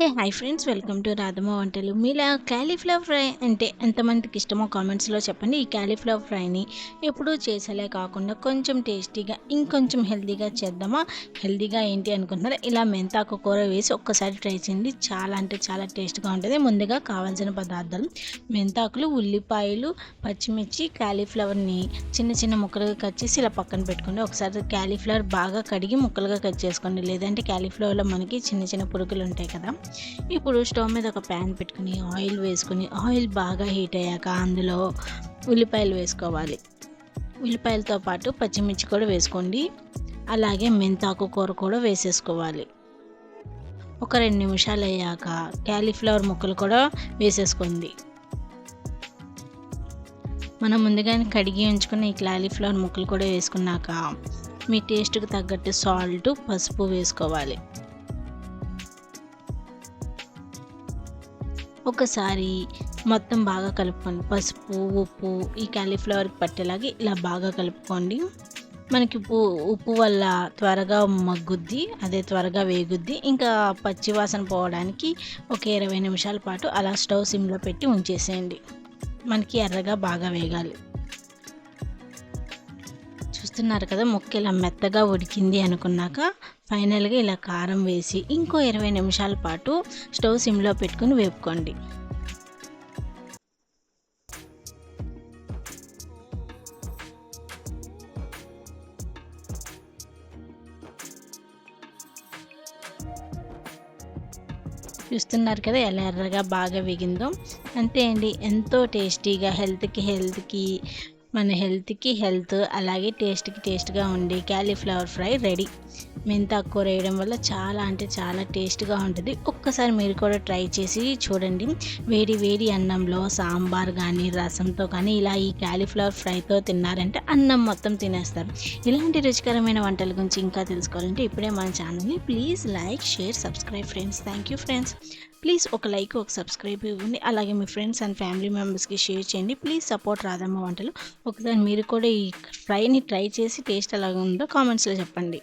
Hey hi friends welcome to Radhamma వంటలు మీలా cauliflower fry అంటే ఎంతమందికి ఇష్టమో కామెంట్స్లో చెప్పండి. ఈ క్యాలీఫ్లవర్ ఫ్రైని ఎప్పుడూ చేసేలే కాకుండా కొంచెం టేస్టీగా ఇంకొంచెం హెల్తీగా చేద్దామా? హెల్తీగా ఏంటి అనుకుంటున్నారు? ఇలా మెంతాకు కూర వేసి ఒక్కసారి ట్రై చేయండి. చాలా అంటే చాలా టేస్ట్గా ఉంటుంది. ముందుగా కావాల్సిన పదార్థాలు. మెంతాకులు ఉల్లిపాయలు పచ్చిమిర్చి క్యాలీఫ్లవర్ని చిన్న చిన్న ముక్కలుగా కట్ చేసి ఇలా పక్కన పెట్టుకోండి. ఒకసారి క్యాలీఫ్లవర్ బాగా కడిగి ముక్కలుగా కట్ చేసుకోండి. లేదంటే క్యాలీఫ్లవర్లో మనకి చిన్న చిన్న పురుగులు ఉంటాయి కదా. ఇప్పుడు స్టవ్ మీద ఒక ప్యాన్ పెట్టుకుని ఆయిల్ వేసుకుని ఆయిల్ బాగా హీట్ అయ్యాక అందులో ఉల్లిపాయలు వేసుకోవాలి. ఉల్లిపాయలతో పాటు పచ్చిమిర్చి కూడా వేసుకోండి. అలాగే మెంతాకు కూర కూడా వేసేసుకోవాలి. ఒక రెండు నిమిషాలు అయ్యాక క్యాలీఫ్లవర్ ముక్కలు కూడా వేసేసుకోండి. మనం ముందుగానే కడిగి ఉంచుకున్న ఈ క్యాలీఫ్లవర్ ముక్కలు కూడా వేసుకున్నాక మీ టేస్ట్కి తగ్గట్టు సాల్ట్ పసుపు వేసుకోవాలి. ఒకసారి మొత్తం బాగా కలుపుకోండి. పసుపు ఉప్పు ఈ క్యాలీఫ్లవర్ పట్టేలాగా ఇలా బాగా కలుపుకోండి. మనకి ఉప్పు ఉప్పు వల్ల త్వరగా మగ్గుద్ది అదే త్వరగా వేగుద్ది. ఇంకా పచ్చి వాసన పోవడానికి ఒక ఇరవై నిమిషాల పాటు అలా స్టవ్ సిమ్లో పెట్టి ఉంచేసేయండి. మనకి ఎర్రగా బాగా వేగాలి. చూస్తున్నారు కదా ముక్క ఇలా మెత్తగా ఉడికింది అనుకున్నాక ఫైనల్గా ఇలా కారం వేసి ఇంకో ఇరవై నిమిషాల పాటు స్టవ్ సిమ్లో పెట్టుకుని వేపుకోండి. చూస్తున్నారు కదా ఎలా ఎర్రగా బాగా వేగిందో. అంతే అండి ఎంతో టేస్టీగా హెల్త్కి హెల్త్కి మన హెల్త్కి హెల్త్ అలాగే టేస్ట్కి టేస్ట్గా ఉండి క్యాలీఫ్లవర్ ఫ్రై రెడీ. మెంతాకూర వేయడం వల్ల చాలా అంటే చాలా టేస్ట్గా ఉంటుంది. ఒక్కసారి మీరు కూడా ట్రై చేసి చూడండి. వేడి వేడి అన్నంలో సాంబార్ కానీ రసంతో కానీ ఇలా ఈ క్యాలీఫ్లవర్ ఫ్రైతో తిన్నారంటే అన్నం మొత్తం తినేస్తారు. ఇలాంటి రుచికరమైన వంటల గురించి ఇంకా తెలుసుకోవాలంటే ఇప్పుడే మన ఛానల్ని please like share subscribe friends. Thank you friends. Please ఒక లైక్ ఒక సబ్స్క్రైబ్ ఇవ్వండి. అలాగే మీ ఫ్రెండ్స్ అండ్ ఫ్యామిలీ మెంబర్స్కి షేర్ చేయండి. ప్లీజ్ సపోర్ట్ రాదమ్మ వంటలు. ఒకసారి మీరు కూడా ఈ ఫ్రైని ట్రై చేసి టేస్ట్ ఎలా ఉందో కామెంట్స్లో చెప్పండి.